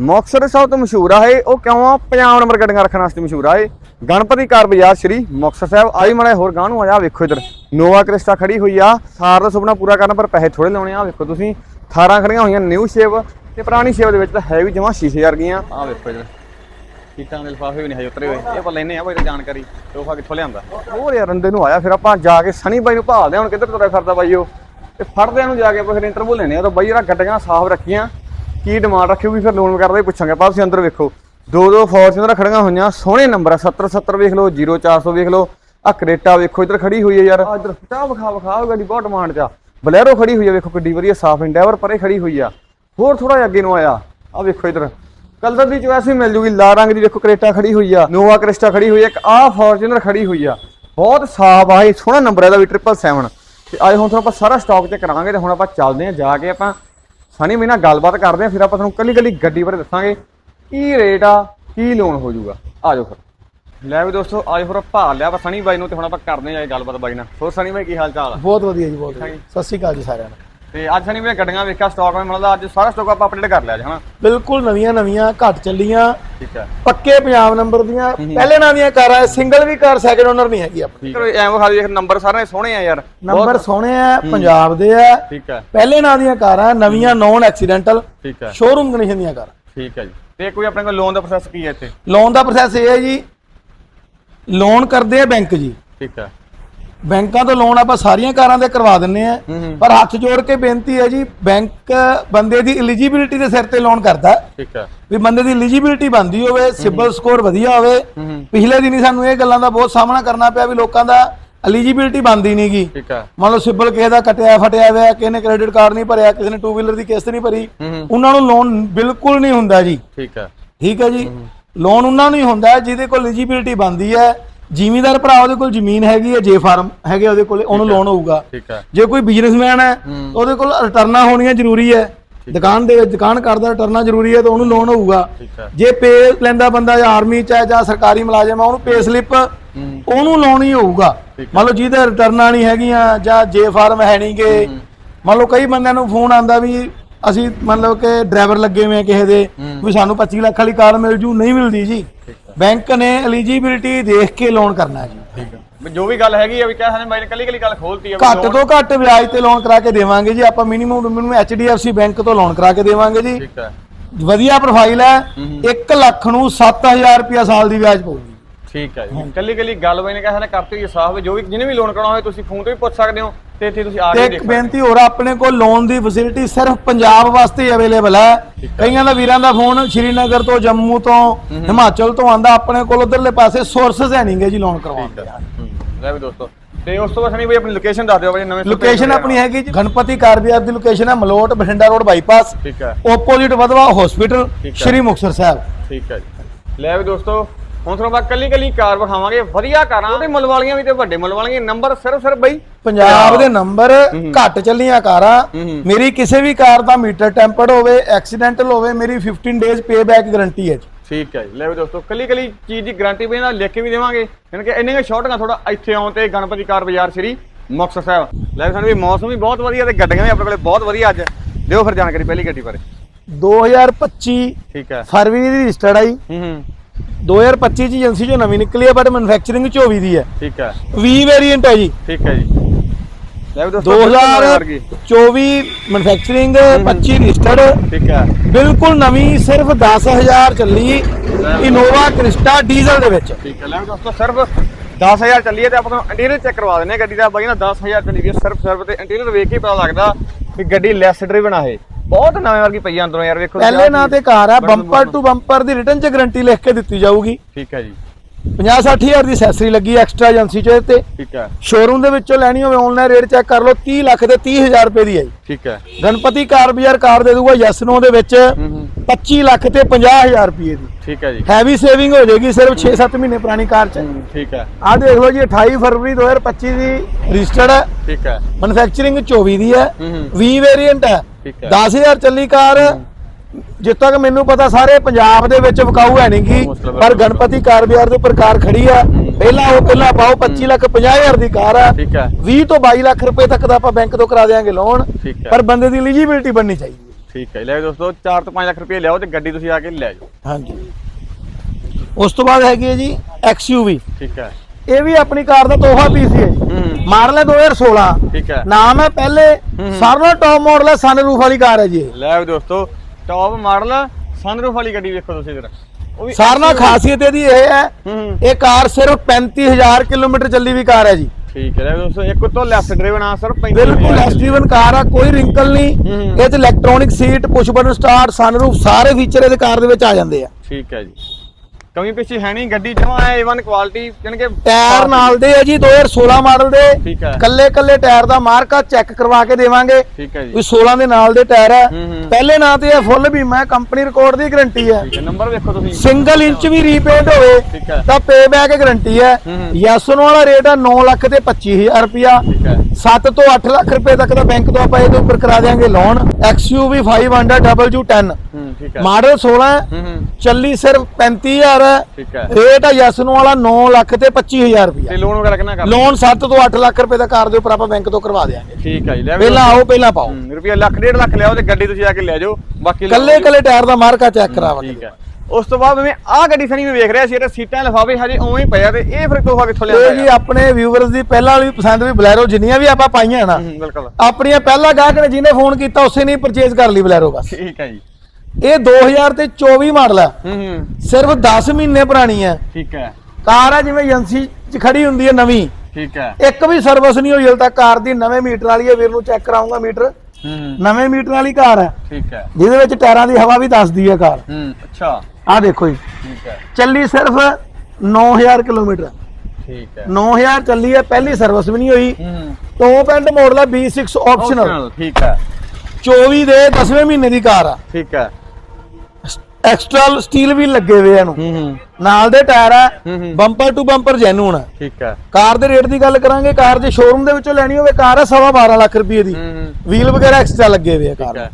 ਮੁਕਤਸਰ ਸਾਹਿਬ ਤੋਂ ਮਸ਼ਹੂਰ ਆ ਇਹ, ਉਹ ਕਿਉਂ ਆ? ਪੰਜਾਬ ਨੰਬਰ ਗੱਡੀਆਂ ਰੱਖਣ ਵਾਸਤੇ ਮਸ਼ਹੂਰ ਆ ਇਹ। ਗਣਪਤੀ ਕਾਰ ਬਾਜ਼ਾਰ ਸ਼੍ਰੀ ਮੁਕਤਸਰ ਸਾਹਿਬ। ਆਈ ਮੜਾ ਹੋਰ ਗਾਂ ਨੂੰ ਆ ਜਾ, ਵੇਖੋ ਇਧਰ। ਨੋਵਾ ਕ੍ਰਿਸਟਾ ਖੜੀ ਹੋਈ ਆ। ਥਾਰ ਦਾ ਸੁਪਨਾ ਪੂਰਾ ਕਰਨਾ, ਪਰ ਪੈਸੇ ਥੋੜੇ ਲਾਉਣੇ ਆ। ਵੇਖੋ ਤੁਸੀਂ, ਥਾਰਾਂ ਖੜੀਆਂ ਹੋਈਆਂ ਨਿਊ ਸ਼ੇਪ ਤੇ ਪੁਰਾਣੀ ਸ਼ੇਪ ਦੇ ਵਿੱਚ ਤਾਂ ਹੈ ਵੀ ਜਮਾ ਸ਼ੀਸ਼ੇ ਵਰਗੀਆਂ ਆ ਵੇਖੋ ਇਧਰ। ਕੀਟਾਂ ਦੇ ਲਿਫਾਫੇ ਵੀ ਨਹੀਂ ਹਜੇ ਉਤਰੇ ਹੋਏ। ਇਹ ਆਪਾਂ ਲੈਨੇ ਆ ਬਾਈ ਜਾਣਕਾਰੀ। ਤੋਹਫਾ ਕਿੱਥੋਂ ਲਿਆਂਦਾ? ਹੋਰ ਯਾਰ ਅੰਦੇ ਨੂੰ ਆਇਆ ਫਿਰ ਆਪਾਂ ਜਾ ਕੇ ਸਣੀ ਬਾਈ ਨੂੰ ਭਾਲਦੇ ਹਾਂ ਹੁਣ ਕਿੱਧਰ ਤੁਰਿਆ ਫਿਰਦਾ ਬਾਈ ਉਹ? ਤੇ ਫੜਦਿਆਂ ਨੂੰ ਜਾ ਕੇ ਫਿਰ ਇੰਟਰਵਿਊ ਲੈਣੇ ਆ। ਤਾਂ ਬਾਈ ਜਰਾ ਗੱਡੀਆਂ ਸਾਫ਼ ਰੱਖੀਆਂ। ਕੀ ਡਿਮਾਂਡ ਰੱਖੀ ਹੋਊਗੀ ਫਿਰ ਲੋਨ ਵਗੈਰਾ ਦਾ ਹੀ ਪੁੱਛਾਂਗੇ। ਆਪਾਂ ਤੁਸੀਂ ਅੰਦਰ ਵੇਖੋ। ਦੋ ਦੋ ਫੋਰਚੂਨਰ ਖੜੀਆਂ ਹੋਈਆਂ ਸੋਹਣੇ ਨੰਬਰ ਆ। 70 70 ਵੇਖ ਲਓ 0400 ਵੇਖ ਲਓ। ਆ ਕਰੇਟਾ ਵੇਖੋ ਇੱਧਰ ਖੜੀ ਹੋਈ ਹੈ ਯਾਰ। ਆਹ ਇੱਧਰ ਫਟਾ ਵਿਖਾ ਵਿਖਾ ਉਹ ਗੱਡੀ ਬਹੁਤ ਡਿਮਾਂਡ 'ਚ ਆ। ਬਲੈਰੋ ਖੜੀ ਹੋਈ ਆ ਵੇਖੋ ਗੱਡੀ ਵਧੀਆ ਸਾਫ਼ ਇੰਡੈਵਰ ਪਰੇ ਖੜੀ ਹੋਈ ਆ। ਹੋਰ ਥੋੜਾ ਜਿਹਾ ਅੱਗੇ ਨੂੰ ਆਇਆ। ਆ ਵੇਖੋ ਇੱਧਰ। ਕਲਰ ਦੀ ਚੋਇਸ ਵੀ ਮਿਲ ਜੂਗੀ ਲਾਲ ਰੰਗ ਦੀ ਵੇਖੋ ਕਰੇਟਾ ਖੜੀ ਹੋਈ ਆ। ਨੋਵਾ ਕ੍ਰਿਸਟਾ ਖੜੀ ਹੋਈ ਆ ਇੱਕ ਆਹ ਫੋਰਚੂਨਰ ਖੜੀ ਹੋਈ ਆ। ਬਹੁਤ ਸਾਫ਼ ਆ ਇਹ ਸੋਹਣਾ ਨੰਬਰ ਇਹਦਾ ਵੀ 777 ਤੇ ਅੱਜ ਹੁਣ ਤੁਹਾਨੂੰ ਆਪਾਂ ਸਾਰਾ ਸਟਾਕ ਚੈੱਕ ਕਰਾਂਗੇ ਤੇ ਹੁਣ ਆਪਾਂ ਚੱਲਦੇ ਆਂ ਜਾ ਕੇ ਆਪਾਂ ਸਣੀ ਮਹੀਨਾ ਗੱਲਬਾਤ ਕਰਦੇ ਆਂ ਫਿਰ ਆਪਾਂ ਤੁਹਾਨੂੰ ਕੱਲੀ ਕੱਲੀ ਗੱਡੀ ਬਾਰੇ ਦੱਸਾਂਗੇ। ਕੀ ਰੇਟ ਆ ਕੀ ਲੋਨ ਹੋ ਜਾਊਗਾ? ਆ ਜਾਓ ਫਿਰ। ਲੈ ਵੀ ਦੋਸਤੋ ਆਜੋ ਫਿਰ ਭਾਲ ਲਿਆ ਆਪਾਂ ਸਣੀ ਬਾਈ ਨੂੰ ਤੇ ਹੁਣ ਆਪਾਂ ਕਰਦੇ ਆਂ ਇਹ ਗੱਲਬਾਤ ਬਾਈ ਨਾਲ। ਹੋਰ ਸਣੀ ਬਾਈ ਕੀ ਹਾਲ ਚਾਲ ਆ? ਬਹੁਤ ਵਧੀਆ ਜੀ ਬਹੁਤ ਵਧੀਆ। ਸਤਿ ਸ਼੍ਰੀ ਅਕਾਲ ਜੀ ਸਾਰਿਆਂ ਨੂੰ। ਤੇ ਅੱਜ ਸਣੀ ਬਾਈ ਗੱਡੀਆਂ ਵੇਖਿਆ ਸਟਾਕ ਮੈਂ ਮਤਲਬ ਅੱਜ ਸਾਰਾ ਸਟਾਕ ਆਪਾਂ ਅਪਡੇਟ ਕਰ ਲਿਆ ਜੀ ਹਨਾ? ਬਿਲਕੁਲ ਨਵੀਆਂ ਨਵੀਆਂ ਘੱਟ ਚੱਲੀਆਂ। ਠੀਕ ਹੈ। ਪੱਕੇ ਪੰਜਾਬ ਨੰਬਰ ਦੀਆਂ ਪਹਿਲੇ ਨਾਂ ਦੀਆਂ ਕਾਰਾਂ ਸਿੰਗਲ ਵੀ ਕਾਰ ਸੈਕਿੰਡ ਓਨਰ ਨਹੀਂ ਹੈਗੀ ਆਪਣੀ ਹੈ। ਐਵੇਂ ਖਾਲੀ ਦੇਖ ਨੰਬਰ ਸਾਰੇ ਸੋਹਣੇ ਆ ਯਾਰ। ਨੰਬਰ ਸੋਹਣੇ ਆ ਪੰਜਾਬ ਦੇ ਆ। ਠੀਕ ਹੈ। ਪਹਿਲੇ ਨਾਂ ਦੀਆਂ ਕਾਰਾਂ ਨਵੀਆਂ ਨੌਨ ਐਕਸੀਡੈਂਟਲ ਠੀਕ ਹੈ। ਸ਼ੋਰੂਮ ਕੰਡੀਸ਼ਨ ਦੀਆਂ ਕਾਰਾਂ। ਠੀਕ ਹੈ ਜੀ। ਤੇ ਕੋਈ ਆਪਣੇ ਕੋਲ ਲੋਨ ਦਾ ਪ੍ਰੋਸੈਸ ਕੀ ਹੈ ਇੱਥੇ? ਲੋਨ ਦਾ ਪ੍ਰੋਸੈਸ ਇਹ ਹੈ ਜੀ ਲੋਨ ਕਰਦੇ ਆ ਬੈਂਕ ਜੀ। ਠੀਕ ਹੈ। ਬੈਂਕਾਂ ਤੋਂ ਲੋਨ ਆਪਾਂ ਸਾਰੀਆਂ ਕਾਰਾਂ ਦੇ ਕਰਵਾ ਦਿੰਨੇ ਆ। ਪਰ ਹੱਥ ਜੋੜ ਕੇ ਬੇਨਤੀ ਹੈ ਜੀ ਬੈਂਕ ਬੰਦੇ ਦੀ ਐਲੀਜੀਬਿਲਿਟੀ ਦੇ ਸਿਰ ਤੇ ਲੋਨ ਕਰਦਾ ਹੈ। ਠੀਕ ਹੈ। ਵੀ ਬੰਦੇ ਦੀ ਐਲੀਜੀਬਿਲਿਟੀ ਬੰਦੀ ਹੋਵੇ ਸਿਬਲ ਸਕੋਰ ਵਧੀਆ ਹੋਵੇ। ਪਿਛਲੇ ਦਿਨੀ ਸਾਨੂੰ ਇਹ ਗੱਲਾਂ ਦਾ ਬਹੁਤ ਸਾਹਮਣਾ ਕਰਨਾ ਪਿਆ ਵੀ ਲੋਕਾਂ ਦਾ ਐਲੀਜੀਬਿਲਿਟੀ ਬੰਦੀ ਨਹੀਂਗੀ ਠੀਕ ਹੈ। ਮੰਨ ਲਓ ਸਿਬਲ ਕਿਸੇ ਦਾ ਕਟਿਆ ਫਟਿਆ ਹੋਇਆ ਕਿਸੇ ਨੇ ਕ੍ਰੈਡਿਟ ਕਾਰਡ ਨਹੀਂ ਭਰਿਆ ਕਿਸੇ ਨੇ ਟੂ ਵੀਲਰ ਦੀ ਕਿਸ਼ਤ ਨਹੀਂ ਭਰੀ ਉਹਨਾਂ ਨੂੰ ਲੋਨ ਬਿਲਕੁਲ ਨਹੀਂ ਹੁੰਦਾ ਜੀ। ਠੀਕ ਹੈ। ਠੀਕ ਹੈ ਜੀ। ਲੋਨ ਉਹਨਾਂ ਨੂੰ ਹੀ ਹੁੰਦਾ ਜਿਹਦੇ ਕੋਲ ਐਲੀਜੀਬਿਲਿਟੀ ਬੰਦੀ ਹੈ। ਜ਼ਿਮੀਂਦਾਰ ਭਰਾ ਉਹਦੇ ਕੋਲ ਜ਼ਮੀਨ ਹੈਗੀ ਹੈ ਜੇ ਫਾਰਮ ਹੈਗੇ ਉਹਦੇ ਕੋਲ ਉਹਨੂੰ ਲੋਨ ਹੋਊਗਾ। ਠੀਕ ਹੈ। ਜੇ ਕੋਈ ਬਿਜ਼ਨਸਮੈਨ ਹੈ। ਉਹਦੇ ਕੋਲ ਰਿਟਰਨਾਂ ਹੋਣੀਆਂ ਜ਼ਰੂਰੀ ਹੈ। ਦੁਕਾਨ ਦੇ ਦੁਕਾਨ ਕਰਦਾ ਰਿਟਰਨਾਂ ਜ਼ਰੂਰੀ ਹੈ ਤਾਂ ਉਹਨੂੰ ਲੋਨ ਹੋਊਗਾ। ਜੇ ਪੇ ਲੈਂਦਾ ਬੰਦਾ ਜਾਂ ਆਰਮੀ ਚ ਹੈ ਜਾਂ ਸਰਕਾਰੀ ਮੁਲਾਜ਼ਮ ਹੈ ਉਹਨੂੰ ਪੇ ਸਲਿੱਪ ਉਹਨੂੰ ਲੋਨ ਹੀ ਹੋਊਗਾ। ਮੰਨ ਲਓ ਜਿਹਦੇ ਰਿਟਰਨਾਂ ਨਹੀਂ ਹੈਗੀਆਂ ਜਾਂ ਜੇ ਫਾਰਮ ਹੈ ਨਹੀਂਗੇ ਮੰਨ ਲਓ ਕਈ ਬੰਦਿਆਂ ਨੂੰ ਫੋਨ ਆਂਦਾ ਵੀ ਅਸੀਂ ਮੰਨ ਲਓ ਕਿ ਡਰਾਈਵਰ ਲੱਗੇ ਹੋਏ ਆ ਕਿਸੇ ਦੇ। ਵੀ ਸਾਨੂੰ 25 ਲੱਖ ਵਾਲੀ ਕਾਰ ਮਿਲ ਜੂ ਨਹੀਂ ਮਿਲਦੀ ਜੀ। ਬੈਂਕ ਨੇ ਐਲੀਜੀਬਿਲਿਟੀ ਦੇਖ ਕੇ ਲੋਨ ਕਰਨਾ ਹੈ ਜੀ। ਠੀਕ ਹੈ। ਵੀ ਜੋ ਵੀ ਗੱਲ ਹੈਗੀ ਆ ਵੀ ਕਹਿ ਸਕਦੇ ਬਾਈ ਨੇ ਕੱਲੀ ਕੱਲੀ ਗੱਲ ਖੋਲਤੀ ਆ ਘੱਟ ਤੋਂ ਘੱਟ ਵਿਆਜ ਤੇ ਲੋਨ ਕਰਾ ਕੇ ਦੇਵਾਂਗੇ ਜੀ। ਆਪਾਂ ਮਿਨੀਮਮ ਮਿਨੀਮਮ HDFC ਬੈਂਕ ਤੋਂ ਲੋਨ ਕਰਾ ਕੇ ਦੇਵਾਂਗੇ ਜੀ। ਠੀਕ ਹੈ। ਵਧੀਆ ਪ੍ਰੋਫਾਈਲ ਹੈ। ਹੂੰ। 1 ਲੱਖ ਨੂੰ 7000 ਰੁਪਿਆ ਸਾਲ ਦੀ ਵਿਆਜ ਪਊਗੀ। ਠੀਕ ਹੈ ਜੀ। ਕੱਲੀ ਕੱਲੀ ਗੱਲ ਬਈ ਨੇ ਕਿਹਾ ਨਾ ਕਰਤੀ ਜੀ ਸਾਹਬ ਜੋ ਵੀ ਜਿਹਨੇ ਵੀ ਲੋਨ ਕਰਾਉਣਾ ਹੋਵੇ ਤੁਸੀਂ ਫੋਨ ਤੇ ਵੀ ਪੁੱਛ ਸਕਦੇ ਹੋ। ਤੇ ਇੱਥੇ ਤੁਸੀਂ ਆ ਕੇ ਇੱਕ ਦੇਖ ਸਕਦੇ ਬੇਨਤੀ ਹੋਰ ਆ, ਆਪਣੇ ਕੋਲ ਲੋਨ ਦੀ ਫੈਸਿਲਿਟੀ ਸਿਰਫ ਪੰਜਾਬ ਵਾਸਤੇ ਅਵੇਲੇਬਲ ਹੈ। ਕਈਆਂ ਦਾ ਵੀਰਾਂ ਦਾ ਫੋਨ ਸ਼੍ਰੀਨਗਰ ਤੋਂ ਜੰਮੂ ਤੋਂ ਹਿਮਾਚਲ ਤੋਂ ਆਂਦਾ ਆਪਣੇ ਕੋਲ ਉਧਰਲੇ ਪਾਸੇ ਸੋਰਸਸ ਹੈ ਨਹੀਂਗੇ ਜੀ ਲੋਨ ਕਰਵਾਉਣ ਦੇ। ਹੂੰ, ਲੈ ਵੀ ਦੋਸਤੋ। ਤੇ ਉਸ ਤੋਂ ਬਾਅਦ ਸਣੀ ਬਈ ਆਪਣੀ ਲੋਕੇਸ਼ਨ ਦੱਸ ਦਿਓ ਬਈ ਨਵੇਂ ਲੋਕੇਸ਼ਨ ਆਪਣੀ ਹੈਗੀ ਜੀ ਗਣਪਤੀ ਕਾਰ ਬਾਜ਼ਾਰ ਦੀ ਲੋਕੇਸ਼ਨ ਹੈ ਮਲੋਟ ਬਠਿੰਡਾ ਰੋਡ ਬਾਈਪਾਸ ਠੀਕ ਹੈ। ਆਪੋਜ਼ਿਟ ਵਦਵਾ ਹਸਪੀਟਲ ਠੀਕ ਹੈ। ਸ਼੍ਰੀ ਮੁਕਤਸਰ ਸਾਹਿਬ। ਠੀਕ ਹੈ ਜੀ। ਲੈ ਵੀ ਦੋਸਤੋ ਹੁਣ ਤੁਹਾਨੂੰ ਬਾਅਦ ਕੱਲੀ ਕੱਲੀ ਕਾਰ ਵਿਖਾਵਾਂਗੇ ਵਧੀਆ ਕਾਰਾਂ। ਉਹਦੇ ਮੁੱਲ ਵਾਲੀਆਂ ਵੀ ਤੇ ਵੱਡੇ ਮੁੱਲ ਵਾਲੀਆਂ ਨੰਬਰ ਸਿਰਫ ਸਿਰਫ ਬਈ। ਪੰਜਾਬ ਦੇ ਨੰਬਰ ਘੱਟ ਚੱਲੀਆਂ ਕਾਰਾਂ। ਮੇਰੀ ਕਿਸੇ ਵੀ ਕਾਰ ਦਾ ਮੀਟਰ ਟੈਂਪਰਡ ਹੋਵੇ ਐਕਸੀਡੈਂਟਲ ਹੋਵੇ ਮੇਰੀ 15 ਡੇਜ਼ ਪੇ ਬੈਕ ਗਾਰੰਟੀ ਹੈ ਜੀ। ਠੀਕ ਹੈ ਜੀ। ਲੈ ਵੀ ਦੋਸਤੋ ਕੱਲੀ ਕੱਲੀ ਚੀਜ਼ ਦੀ ਗਾਰੰਟੀ ਵੀ ਨਾਲ ਲਿਖ ਕੇ ਵੀ ਦੇਵਾਂਗੇ। ਯਾਨੀ ਕਿ ਇੰਨੀਆਂ ਸ਼ਾਰਟਾਂ ਥੋੜਾ ਇੱਥੇ ਆਉਣ ਤੇ ਗਣਪਤੀ ਕਾਰ ਬਾਜ਼ਾਰ ਸ਼੍ਰੀ ਮੁਕਤਸਰ ਸਾਹਿਬ। ਲੈ ਵੀ ਸਾਨੂੰ ਵੀ ਮੌਸਮ ਵੀ ਬਹੁਤ ਵਧੀਆ ਤੇ ਗੱਡੀਆਂ ਵੀ ਆਪਣੇ ਕੋਲੇ ਬਹੁਤ ਵਧੀਆ ਅੱਜ। ਦਿਓ ਫਿਰ ਜਾਣਕਾਰੀ ਪਹਿਲੀ ਗੱਡੀ ਬਾਰੇ। 2025 ਠੀਕ ਹੈ। ਫਰਵਰੀ ਦੀ ਰਜਿਸਟਰਡ ਆਈ। ਹੂੰ ਹੂੰ। 2025 ਚ ਏਜੰਸੀ ਚੋਂ ਨਵੀਂ ਨਿਕਲੀ ਹੈ ਬਟ ਮੈਨੂਫੈਕਚਰਿੰਗ 24 ਦੀ ਹੈ ਠੀਕ ਹੈ 20 ਵੇਰੀਐਂਟ ਹੈ ਜੀ। ਠੀਕ ਹੈ ਜੀ। ਲੈ ਵੀ ਦੋਸਤੋ ਵਰਗੀ 2024 ਮੈਨੂਫੈਕਚਰਿੰਗ 25 ਰਜਿਸਟਰਡ ਠੀਕ ਹੈ ਬਿਲਕੁਲ ਨਵੀਂ ਸਿਰਫ 10000 ਚੱਲੀ ਇਨੋਵਾ ਕ੍ਰਿਸਟਾ ਡੀਜ਼ਲ ਦੇ ਵਿੱਚ। ਠੀਕ ਹੈ ਲੈ ਵੀ ਦੋਸਤੋ ਸਿਰਫ 10000 ਚੱਲੀ ਹੈ ਤੇ ਆਪਾਂ ਤੁਹਾਨੂੰ ਇੰਟੀਰੀਅਰ ਚੈੱਕ ਕਰਵਾ ਦਿੰਦੇ ਗੱਡੀ ਦਾ। ਬਾਈ ਨਾ 10000 ਚੱਲੀ ਹੈ ਸਿਰਫ ਸਿਰਫ ਤੇ ਇੰਟੀਰੀਅਰ ਵੇਖ ਕੇ ਪਤਾ ਲੱਗਦਾ ਕਿ ਗੱਡੀ ਲੈਸ ਡਰਾਈਵਨ ਆ ਇਹ। ਬਹੁਤ ਨਵੇਂ ਵਰਗੀ ਪਈ ਆ ਅੰਦਰੋਂ ਯਾਰ ਵੇਖੋ ਪਹਿਲੇ ਨਾਂ। ਤੇ car button bumper to bumper the return ਚ ਗਾਰੰਟੀ ਲਿਖ ਕੇ ਦਿੱਤੀ ਜਾਊਗੀ। ਠੀਕ ਹੈ ਜੀ। 50 60000 ਦੀ ਅਸੈਸਰੀ ਲੱਗੀ ਐਕਸਟਰਾ ਏਜੰਸੀ ਚ ਤੇ ਠੀਕ ਹੈ। ਸ਼ੋਰੂਮ ਦੇ ਵਿੱਚੋਂ ਲੈਣੀ ਹੋਵੇ ਆਨਲਾਈਨ ਰੇਟ ਚੈੱਕ ਕਰ ਲਓ 30 ਲੱਖ ਦੇ 30000 ਰੁਪਏ ਦੀ ਹੈ ਠੀਕ ਹੈ। ਗਣਪਤੀ ਕਾਰ ਬਾਜ਼ਾਰ ਕਾਰ ਦੇ ਦੂਗਾ ਯੈਸ ਨੋ ਦੇ ਵਿੱਚ। ਹੂੰ ਹੂੰ। 25 ਲੱਖ ਤੇ 50000 ਰੁਪਏ ਦੀ। ਠੀਕ ਹੈ ਜੀ। ਹੈਵੀ ਸੇਵਿੰਗ ਹੋ ਜਾਏਗੀ ਸਿਰਫ 6-7 ਮਹੀਨੇ ਪੁਰਾਣੀ ਕਾਰ ਚ। ਠੀਕ ਹੈ। ਆਹ ਦੇਖ ਲਓ ਜੀ 28 ਫਰਵਰੀ 2025 ਦੀ ਰਜਿਸਟਰਡ ਹੈ। ਠੀਕ ਹੈ। ਮੈਨੂਫੈਕਚਰਿੰਗ 24 ਦੀ ਹੈ। ਹੂੰ ਹੂੰ। 20 ਵੇਰੀਐਂਟ ਹੈ। ਠੀਕ ਹੈ। 10000 ਚੱਲੀ ਕਾਰ। ਜਿੱਥੇ ਤੱਕ ਮੈਨੂੰ ਪਤਾ ਸਾਰੇ ਪੰਜਾਬ ਦੇ ਵਿੱਚ ਵਿਕਾਊ ਹੈ ਨਹੀਂਗੀ ਮੁਸਲਿਮ ਪਰ। ਗਣਪਤੀ ਕਾਰ ਬਾਜ਼ਾਰ ਦੇ ਉੱਪਰ ਕਾਰ ਖੜੀ ਆ ਪਹਿਲਾਂ ਉਹ ਪਹਿਲਾਂ ਪਾਓ 25 ਲੱਖ 50000 ਦੀ ਕਾਰ ਆ ਠੀਕ ਹੈ। 20 ਤੋਂ 22 ਲੱਖ ਰੁਪਏ ਤੱਕ ਦਾ ਆਪਾਂ ਬੈਂਕ ਤੋਂ ਕਰਾ ਦੇਵਾਂਗੇ ਲੋਨ ਪਰ ਬੰਦੇ ਦੀ ਐਲੀਜੀਬਿਲਟੀ ਬਣਨੀ ਚਾਹੀਦੀ। ਠੀਕ ਹੈ ਲੈ ਦੋਸਤੋ 4 ਤੋਂ 5 ਲੱਖ ਰੁਪਏ ਲਿਆਓ ਤੇ ਗੱਡੀ ਤੁਸੀਂ ਆ ਕੇ ਲੈ ਜਾਓ। ਹਾਂਜੀ। ਉਸ ਤੋਂ ਬਾਅਦ ਹੈਗੀ ਹੈ ਜੀ XUV ਠੀਕ ਹੈ। ਇਹ ਵੀ ਆਪਣੀ ਕਾਰ ਦਾ ਤੋਹਫਾ ਪੀਸ ਹੀ ਜੀ। ਮਾਡਲ ਹੈ 2016 ਠੀਕ ਹੈ। ਨਾਮ ਹੈ ਪਹਿਲੇ ਨਾਲੋਂ ਟੌਪ ਮਾਡਲ ਹੈ ਸਨਰੂਫ ਵਾਲੀ ਕਾਰ ਹੈ ਜੀ। ਲੈ ਦੋਸਤੋ ਟੌਪ ਮਾਡਲ ਸਨਰੂਫ ਵਾਲੀ ਗੱਡੀ ਵੇਖੋ ਤੁਸੀਂ ਜਰਾ ਉਹ ਵੀ ਸਾਰਿਆਂ ਨਾਲ ਖਾਸੀਅਤ ਇਹਦੀ ਇਹ ਹੂੰ ਇਹ ਕਾਰ ਸਿਰਫ 35000 ਕਿਲੋਮੀਟਰ ਚੱਲੀ ਵੀ ਕਾਰ ਹੈ ਜੀ। ਠੀਕ ਹੈ। ਦੋਸਤੋ ਇੱਕ ਤੋਂ ਲੈਸ ਡਰਾਈਵਨ ਆ ਸਰ 35 ਬਿਲਕੁਲ ਐਸਟੀਵਨ ਕਾਰ ਆ ਕੋਈ ਰਿੰਕਲ ਨਹੀਂ। ਇਹ ਚ electronic seat push button start sunroof ਸਾਰੇ ਫੀਚਰ ਇਹਦੇ ਕਾਰ ਦੇ ਵਿੱਚ ਆ ਜਾਂਦੇ ਆ। ਠੀਕ ਹੈ ਜੀ। ਕਮੀ ਪਿੱਛੇ ਹੈ ਨਹੀਂ ਗੱਡੀ ਜਮਾ ਹੈ A1 ਕੁਆਲਿਟੀ ਯਾਨੀ ਕਿ ਟਾਇਰ ਨਾਲ ਦੇ ਆ ਜੀ 2016 ਮਾਡਲ ਦੇ। ਠੀਕ ਹੈ। ਕੱਲੇ ਕੱਲੇ ਟਾਇਰ ਦਾ ਮਾਰਕਾ ਚੈੱਕ ਕਰਵਾ ਕੇ ਦੇਵਾਂਗੇ। ਠੀਕ ਹੈ ਜੀ। ਵੀ 16 ਦੇ ਨਾਲ ਦੇ ਟਾਇਰ ਹੈ। ਹੂੰ ਹੂੰ। ਪਹਿਲੇ ਨਾਂ ਤੇ ਇਹ ਫੁੱਲ ਬੀਮਾ ਹੈ ਕੰਪਨੀ ਰਿਕਾਰਡ ਦੀ ਗਾਰੰਟੀ ਹੈ। ਠੀਕ ਹੈ ਨੰਬਰ ਵੇਖੋ ਤੁਸੀਂ। ਸਿੰਗਲ ਇੰਚ ਵੀ ਰੀਪੇਂਟ ਹੋਵੇ ਠੀਕ ਹੈ। ਤਾਂ ਪੇ ਬੈਕ ਗਾਰੰਟੀ ਹੈ ਹੂੰ। ਵਾਲਾ ਰੇਟ ਹੈ 9 ਲੱਖ ਤੇ 25000 ਰੁਪਿਆ ਠੀਕ ਹੈ। 7 ਤੋਂ 8 ਲੱਖ ਰੁਪਏ ਤੱਕ ਦਾ ਬੈਂਕ ਤੋਂ ਆਪਾਂ ਇਹਦੇ ਉੱਪਰ ਕਰਾ ਦੇਾਂਗੇ ਲੋਨ XUV 500 W10 ਹੂੰ ਠੀਕ ਹੈ। ਮਾਡਲ 16 ਹੈ ਹੂੰ ਹੂੰ। ਚੱਲੀ ਸਿਰਫ 35000 ਹੈ। ਠੀਕ ਹੈ। ਰੇਟ ਹੈ ਯੈਸ ਨੋ ਵਾਲਾ 9 ਲੱਖ ਤੇ 25000 ਰੁਪਿਆ ਤੇ ਲੋਨ ਵਗੈਰਾ ਕਿੰਨਾ ਕਰ ਲੋਨ 7 ਤੋਂ 8 ਲੱਖ ਰੁਪਏ ਦਾ ਕਾਰ ਦੇ ਉੱਪਰ ਆਪਾਂ ਬੈਂਕ ਤੋਂ ਕਰਵਾ ਦੇਾਂਗੇ ਠੀਕ ਹੈ ਜੀ ਲੈ ਵੀ ਪਹਿਲਾਂ ਆਓ ਪਹਿਲਾਂ ਪਾਓ। ਹੂੰ, ਰੁਪਈਆ ਲੱਖ ਡੇਢ ਲੱਖ ਲਿਆਓ ਤੇ ਗੱਡੀ ਤੁਸੀਂ ਆ ਕੇ ਲੈ ਜਾਓ ਬਾਕੀ ਕੱਲੇ ਕੱਲੇ ਟਾਇਰ ਦਾ ਮਾਰਕਾ ਚੈੱਕ ਕਰਾਵਾਂਗੇ। ਠੀਕ ਹੈ। ਉਸ ਤੋਂ ਬਾਅਦ ਮੈਂ ਆਹ ਗੱਡੀ ਸਣੀ ਮੈਂ ਵੇਖ ਰਿਹਾ ਸੀ ਇਹਦੇ ਸੀਟਾਂ ਲਿਫਾਫੇ ਹਜੇ ਉਵੇਂ ਹੀ ਪਿਆ ਤੇ ਇਹ ਫਿਰ ਤੋਹਫਾ ਕਿੱਥੋਂ ਲਿਆਂਦਾ ਇਹ ਜੀ ਆਪਣੇ ਵਿਊਵਰਸ ਦੀ ਪਹਿਲਾਂ ਵਾਲੀ ਪਸੰਦ ਵੀ ਬਲੈਰੋ ਜਿੰਨੀਆਂ ਵੀ ਆਪਾਂ ਪਾਈਆਂ ਨਾ ਹੂੰ, ਬਿਲਕੁਲ। ਆਪਣੀਆਂ ਪਹਿਲਾ ਗਾਹਕ ਨੇ ਜਿਹਨੇ ਫੋਨ ਕੀਤਾ ਉਸੇ ਨੇ ਪਰਚੇਜ਼ ਕਰ ਲਈ ਬਲੈਰੋ ਬਸ। ਠੀਕ ਹੈ ਜੀ। ਇਹ 2000 ਤੇ 24 ਮਾਡਲ ਹੈ ਹੂੰ ਹੂੰ। ਸਿਰਫ 10 ਮਹੀਨੇ ਪੁਰਾਣੀ ਹੈ। ਠੀਕ ਹੈ। ਕਾਰ ਹੈ ਜਿਵੇਂ ਏਜੰਸੀ 'ਚ ਖੜੀ ਹੁੰਦੀ ਹੈ ਨਵੀਂ। ਠੀਕ ਹੈ। ਇੱਕ ਵੀ ਸਰਵਿਸ ਨਹੀਂ ਹੋਈ ਹਲ ਤੱਕ ਕਾਰ ਦੀ। ਨਵੇਂ ਮੀਟਰ ਵਾਲੀ ਹੈ ਵੀਰ ਨੂੰ ਚੈੱਕ ਕਰਾਉਂਗਾ ਮੀਟਰ। ਹੂੰ ਨਵੇਂ ਮੀਟਰ ਵਾਲੀ ਕਾਰ ਹੈ। ਠੀਕ ਹੈ। ਜਿਹਦੇ ਵਿੱਚ ਟਾਇਰਾਂ ਦੀ ਹਵਾ ਵੀ ਦੱਸਦੀ ਹੈ ਕਾਰ। ਹੂੰ ਅੱਛਾ। ਆਹ ਦੇਖੋ ਜੀ। ਠੀਕ ਹੈ। ਚੱਲੀ ਸਿਰਫ 9000 ਕਿਲੋਮੀਟਰ। ਠੀਕ ਹੈ। 9000 ਚੱਲੀ ਹੈ ਪਹਿਲੀ ਸਰਵਿਸ ਵੀ ਨਹੀਂ ਹੋਈ। ਹੂੰ ਟੌਪ ਐਂਡ ਮਾਡਲ ਹੈ B6 ਆਪਸ਼ਨਲ ਠੀਕ ਹੈ। 24 ਦੇ 10ਵੇਂ ਮਹੀਨੇ ਦੀ ਕਾਰ ਆ। ਠੀਕ ਹੈ। ਐਕਸਟਰਾ ਸਟੀਲ ਵੀ ਲੱਗੇ ਹੋਏ ਆ ਇਹਨੂੰ। ਹੂੰ ਹੂੰ। ਨਾਲ ਦੇ ਟਾਇਰ ਆ ਬੰਪਰ ਟੂ ਬੰਪਰ ਜੈਨੂਨ ਆ। ਠੀਕ ਹੈ ਕਾਰ ਦੇ ਰੇਟ ਦੀ ਗੱਲ ਕਰਾਂਗੇ ਕਾਰ ਜੇ ਸ਼ੋਰੂਮ ਦੇ ਵਿੱਚੋਂ ਲੈਣੀ ਹੋਵੇ ਕਾਰ ਆ ਸਵਾ 12 ਲੱਖ ਰੁਪਏ ਦੀ। ਹੂੰ ਵੀਲ ਵਗੈਰਾ ਐਕਸਟਰਾ ਲੱਗੇ ਹੋਏ ਆ ਠੀਕ ਕਾਰ ਹੈ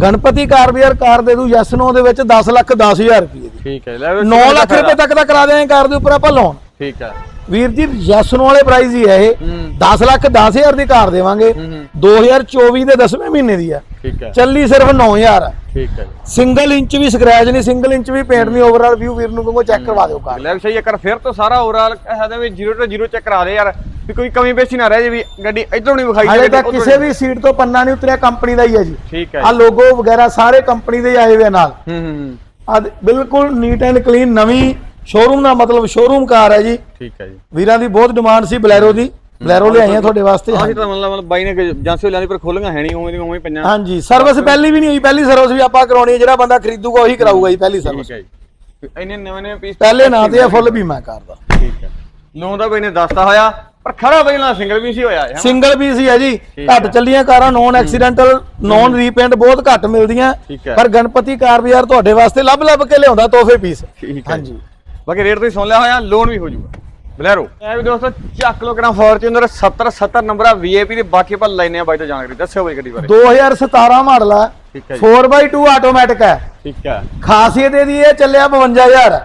ਗਣਪਤੀ ਕਾਰ ਵੀਅਰ ਕਾਰ ਦੇ ਦੂ ਯੈਸ ਨੋ ਦੇ ਵਿੱਚ 10 ਲੱਖ 10000 ਰੁਪਏ ਦੀ। ਠੀਕ ਹੈ ਲੈ ਵੀ 9 ਲੱਖ ਰੁਪਏ ਤੱਕ ਦਾ ਕਰਾ ਦੇਵਾਂਗੇ ਕਾਰ ਦੇ ਉੱਪਰ ਆਪਾਂ ਲੋਨ ਠੀਕ ਹੈ ਵੀਰ ਜੀ ਯੈਸ ਨੋ ਵਾਲੇ ਪ੍ਰਾਈਸ ਹੀ ਹੈ ਇਹ। ਹੂੰ। 10 ਲੱਖ 10000 ਦੀ ਕਾਰ ਦੇਵਾਂਗੇ। ਹੂੰ ਹੂੰ। 2024 ਦੇ 10ਵੇਂ ਮਹੀਨੇ ਦੀ ਆ ਠੀਕ ਹੈ। ਚੱਲੀ ਸਿਰਫ 9000 ਆ ਠੀਕ ਹੈ ਸਿੰਗਲ ਇੰਚ ਵੀ ਸਕ੍ਰੈਚ ਨਹੀਂ ਸਿੰਗਲ ਇੰਚ ਵੀ ਪੇਂਟ ਨਹੀਂ ਓਵਰਆਲ ਵਿਊ ਵੀਰ ਨੂੰ ਕਹੋ ਚੈੱਕ ਕਰਵਾ ਦਿਓ ਕਾਰ। ਲੈ ਵੀ ਸਹੀ ਕਰ ਫਿਰ ਤੋਂ ਸਾਰਾ ਓਵਰਆਲ ਹੈ ਵੀ 0 ਤੋਂ 0 ਚੈੱਕ ਕਰਾ ਦੇ ਯਾਰ ਵੀ ਕੋਈ ਕਮੀ ਪੇਸ਼ੀ ਨਾ ਰਹਿ ਜੇ ਵੀ ਗੱਡੀ ਇਧਰੋਂ ਨਹੀਂ ਵਿਖਾਈ ਹਾਲੇ ਤੱਕ ਕਿਸੇ। ਵੀ ਸੀਟ ਤੋਂ ਪੰਨਾ ਨਹੀਂ ਉਤਰਿਆ ਕੰਪਨੀ ਦਾ ਹੀ ਹੈ ਜੀ। ਠੀਕ ਹੈ ਆ ਲੋਗੋ ਵਗੈਰਾ ਸਾਰੇ ਕੰਪਨੀ ਦੇ ਆਏ ਹੋਏ ਨਾਲ। ਹੂੰ ਹੂੰ ਆ ਬਿਲਕੁਲ ਨੀਟ ਐਂਡ ਕਲੀਨ ਨਵੀਂ ਸ਼ੋਰੂਮ ਦਾ ਮਤਲਬ ਸ਼ੋਰੂਮ ਕਾਰ ਹੈ ਜੀ। ਠੀਕ ਹੈ ਜੀ। ਵੀਰਾਂ ਦੀ ਬਹੁਤ ਡਿਮਾਂਡ ਸੀ ਬਲੈਰੋ ਦੀ। ਬਲੈਰੋ ਲਿਆਈਆਂ ਤੁਹਾਡੇ ਵਾਸਤੇ ਆਹ ਤਾਂ ਮਤਲਬ ਬਾਈ ਨੇ ਜਾਂਸੇ ਲਿਆਂਦੀ ਪਰ ਖੋਲੀਆਂ ਹੈ ਨਹੀਂ ਉਵੇਂ ਦੀ ਉਵੇਂ ਪਈਆਂ। ਹਾਂਜੀ ਸਰਵਿਸ ਪਹਿਲੀ ਵੀ ਨਹੀਂ ਹੋਈ ਪਹਿਲੀ ਸਰਵਿਸ ਵੀ ਆਪਾਂ ਕਰਾਉਣੀ ਹੈ ਜਿਹੜਾ ਬੰਦਾ ਖਰੀਦੂਗਾ ਉਹੀ ਕਰਾਊਗਾ ਜੀ ਪਹਿਲੀ ਸਰਵਿਸ ਠੀਕ ਹੈ ਜੀ। ਇੰਨੇ ਨਵੇਂ ਨਵੇਂ ਪੀਸ ਪਹਿਲੇ ਨਾਂ ਤੇ ਆ ਫੁੱਲ ਬੀਮਾ ਕਾਰ ਦਾ। ਠੀਕ ਹੈ। ਲੋਨ ਦਾ ਬਾਈ ਨੇ ਦੱਸਤਾ ਹੋਇਆ ਪਰ ਖੜਾ ਬਾਈ ਨਾਲ ਸਿੰਗਲ ਵੀ ਸੀ ਹੋਇਆ ਹੈ ਸਿੰਗਲ ਪੀਸ ਹੀ ਹੈ ਜੀ। ਘੱਟ ਚੱਲੀਆਂ ਕਾਰਾਂ ਨੌਨ ਐਕਸੀਡੈਂਟਲ ਨੌਨ ਰੀਪੇਂਟ ਬਹੁਤ ਘੱਟ ਮਿਲਦੀਆਂ। ਪਰ ਗਣਪਤੀ ਕਾਰ ਬਾਜ਼ਾਰ ਤੁਹਾਡੇ ਵਾਸਤੇ ਲੱਭ ਲੱਭ ਕੇ ਲਿਆਉਂਦਾ ਤੋਹਫੇ ਪੀਸ ਹਾਂਜੀ। ਬਾਕੀ ਰੇਟ ਤੁਸੀਂ ਸੁਣ ਲਿਆ ਹੋਇਆ ਲੋਨ ਵੀ ਹੋ ਜਾਊਗਾ। ਬਲੈਰੋ। ਇਹ ਵੀ ਦੋਸਤੋ ਚੱਕ ਲੋ ਕਰਾਂ ਫੋਰਚੂਨਰ 70 70 ਨੰਬਰ ਆ ਵੀਏਪੀ ਦੇ ਬਾਕੀ ਆਪਾਂ ਲੈਨੇ ਆ ਬਾਈ ਤੋਂ ਜਾਣਕਾਰੀ ਦੱਸਿਓ ਬਾਈ ਗੱਡੀ ਬਾਰੇ। 2017 ਮਾਡਲ ਹੈ ਠੀਕ ਹੈ ਜੀ। 4x2 ਆਟੋਮੈਟਿਕ ਹੈ ਠੀਕ ਹੈ। ਖਾਸੀਅਤ ਇਹਦੀ ਇਹ ਚੱਲਿਆ 52000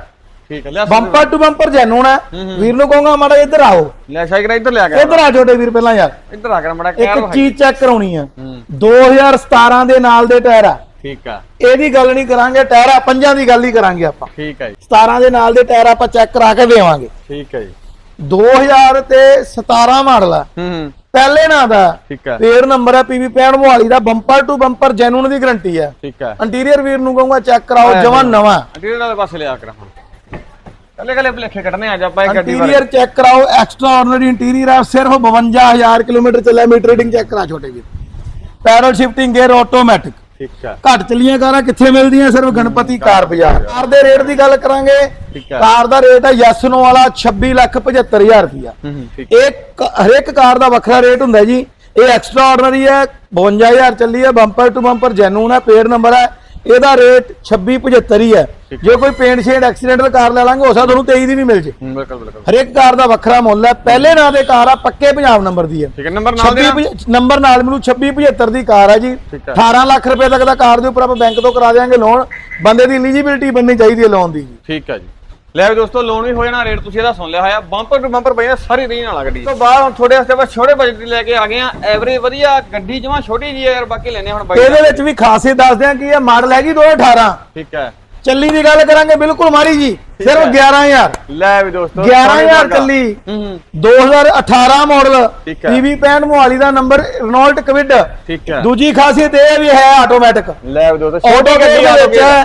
ਠੀਕ ਹੈ ਲਿਆ ਬੰਪਰ ਟੂ ਬੰਪਰ ਜੈਨੂਨ ਹੈ ਵੀਰ ਨੂੰ ਕਹੂੰਗਾ ਮਾੜਾ ਇੱਧਰ ਆਓ। ਲੈ ਸ਼ਾਇਕ ਇੱਧਰ ਲਿਆ ਗਿਆ ਇੱਧਰ ਆ ਛੋਟੇ ਵੀਰ ਪਹਿਲਾਂ ਯਾਰ। ਇੱਧਰ ਆ ਕੇ ਮੜਾ ਇੱਕ ਚੀਜ਼ ਚੈੱਕ ਕਰਾਉਣੀ ਆ। ਹੂੰ। 2017 ਦੇ ਨਾਲ ਦੇ ਟਾਇਰ ਆ। ਠੀਕ ਆ। ਇਹਦੀ ਗੱਲ ਨਹੀਂ ਕਰਾਂਗੇ ਟਾਇਰ ਆ ਪੰਜਾਂ ਦੀ ਗੱਲ ਹੀ ਕਰਾਂਗੇ ਆਪਾਂ। ਠੀਕ ਹੈ ਜੀ। 17 ਦੇ ਨਾਲ ਦੇ ਟਾਇਰ ਆਪਾਂ ਚੈੱਕ ਕਰਾ ਕੇ ਦੇਵਾਂਗੇ। ਠੀਕ ਹੈ ਜੀ। 2000 ਤੇ 17 ਮਾਡਲ ਆ। ਹੂੰ ਹੂੰ। ਪਹਿਲੇ ਨਾਂ ਦਾ। ਠੀਕ ਹੈ ਫੇਰ ਨੰਬਰ ਹੈ ਪੀਵੀ 65 ਮੋਹਾਲੀ ਦਾ। ਬੰਪਰ ਟੂ ਬੰਪਰ ਜੈਨੂਨ ਦੀ ਗਾਰੰਟੀ ਹੈ ਠੀਕ ਹੈ ਇੰਟੀਰੀਅਰ ਵੀਰ ਨੂੰ ਕਹੂੰਗਾ ਚੈੱਕ ਕਰਾਓ ਜਵਾਂ ਨਵਾਂ। ਅੰਟੀਰੀਅਰ ਵਾਲੇ ਪਾਸੇ ਲਿਆ ਕਰਾਂ ਕੱਲੇ ਕੱਲੇ ਭਲੇਖੇ ਕੱਢਨੇ ਅੱਜ ਆਪਾਂ ਇਹ ਗੱਡੀ ਇੰਟੀਰੀਅਰ ਚੈੱਕ ਕਰਾਓ ਐਕਸਟਰਾ ਆਰਡੀਨਰੀ ਇੰਟੀਰੀਅਰ ਹੈ ਸਿਰਫ 52000 ਕਿਲੋਮੀਟਰ ਚੱਲਿਆ ਮੀਟਰ ਰੀਡਿੰਗ ਚੈੱਕ ਕਰਾ ਛੋਟੇ ਵੀਰ। ਪੈਡਲ ਸ਼ਿਫਟਿੰਗ ਗੇਅਰ ਆਟੋਮੈਟਿਕ ਠੀਕ ਹੈ। ਘੱਟ ਚਲੀਆਂ ਕਾਰਾਂ ਕਿੱਥੇ ਮਿਲਦੀਆਂ? ਸਿਰਫ ਗਣਪਤੀ ਕਾਰ ਬਾਜ਼ਾਰ। ਕਾਰ ਦੇ ਰੇਟ ਦੀ ਗੱਲ ਕਰਾਂਗੇ ਠੀਕ ਹੈ। ਕਾਰ ਦਾ ਰੇਟ ਹੈ ਯੈਸਨੋ ਵਾਲਾ 26 ਲੱਖ 75000 ਰੁਪਇਆ। ਹੂੰ ਹੂੰ ਠੀਕ। ਇਹ ਹਰੇਕ ਕਾਰ ਦਾ ਵੱਖਰਾ ਰੇਟ ਹੁੰਦਾ ਜੀ। ਇਹ ਐਕਸਟਰਾ ਆਰਡੀਨਰੀ ਹੈ 52000 ਚੱਲੀ ਹੈ ਬੰਪਰ ਟੂ ਬੰਪਰ ਜੈਨੂਨ ਹੈ ਪੇਡ ਨੰਬਰ ਹੈ। ਇਹਦਾ ਰੇਟ 2675 ਹੀ ਹੈ। ਜੇ ਕੋਈ ਪੇਂਟ ਸ਼ੇਡ ਐਕਸੀਡੈਂਟਲ ਕਾਰ ਲੈ ਲਾਂਗੇ ਉਸਾ ਤੁਹਾਨੂੰ 23 ਦੀ ਵੀ ਮਿਲ ਜੇ। ਹੂੰ ਬਿਲਕੁਲ ਬਿਲਕੁਲ। ਹਰੇਕ ਕਾਰ ਦਾ ਵੱਖਰਾ ਮੁੱਲ ਹੈ। ਪਹਿਲੇ ਨਾਂ ਦੇ ਕਾਰ ਆ ਪੱਕੇ ਪੰਜਾਬ ਨੰਬਰ ਦੀ ਹੈ। ਠੀਕ ਹੈ ਨੰਬਰ ਨਾਲ 26 ਪਝ- ਨੰਬਰ ਨਾਲ ਮਿਲੂ 2675 ਦੀ ਕਾਰ ਹੈ ਜੀ। ਠੀਕ ਹੈ। 18 ਲੱਖ ਰੁਪਏ ਤੱਕ ਦਾ ਕਾਰ ਦੇ ਉੱਪਰ ਆਪਾਂ ਬੈਂਕ ਤੋਂ ਕਰਾ ਦੇਵਾਂਗੇ ਲੋਨ। ਬੰਦੇ ਦੀ ਐਲੀਜੀਬਿਲਟੀ ਬਣਨੀ ਚਾਹੀਦੀ ਹੈ ਲੋਨ ਦੀ। ਠੀਕ ਹੈ ਜੀ। ਲੈ ਵੀ ਦੋਸਤੋ ਲੋਨ ਵੀ ਹੋ ਜਾਣਾ ਰੇਟ ਤੁਸੀਂ ਇਹਦਾ ਸੁਣ ਲਿਆ ਹੋਇਆ। ਬੰਪਰ ਟੂ ਬੰਪਰ ਪਈ ਸਾਰੀ ਰੀਨ ਵਾਲਾ ਗੱਡੀ। ਤੋਂ ਬਾਅਦ ਹੁਣ ਤੁਹਾਡੇ ਵਾਸਤੇ ਆਪਾਂ ਛੋਟੇ ਬਜਟ ਦੀ ਲੈ ਕੇ ਆ ਗਏ ਆ ਐਵਰੇਜ ਵਧੀਆ ਗੱਡੀ ਜਮਾ ਛੋਟੀ ਜੀ ਯਾਰ ਬਾਕੀ ਲੈਨੇ ਹੁਣ ਬਾਈ ਇਹਦੇ ਵਿੱਚ ਵੀ ਖਾਸੀਅਤ ਦੱਸਦੇ ਆ ਕਿ ਇਹ ਮਾਡਲ ਹੈਗੀ 2018 ਠੀਕ ਹੈ। ਚੱਲੀ ਦੀ ਗੱਲ ਕਰਾਂਗੇ ਬਿਲਕੁਲ ਮਾਰੀ ਜੀ। ਸਿਰਫ ਹੈ। 11000 ਲੈ ਵੀ ਦੋਸਤੋ 11000 ਚੱਲੀ। ਹੂੰ ਹੂੰ। 2018 ਮਾਡਲ। ਪੀਵੀ 65 ਮੋਹਾਲੀ ਦਾ ਨੰਬਰ ਰਨੋਲਟ ਕਵਿਡ। ਠੀਕ ਹੈ। ਦੂਜੀ ਖਾਸੀਅਤ ਇਹ ਵੀ ਹੈ ਆਟੋਮੈਟਿਕ ਲੈ ਵੀ ਦੋਸਤੋ ਆਟੋ ਛੋਟੀ ਗੱਡੀ ਆ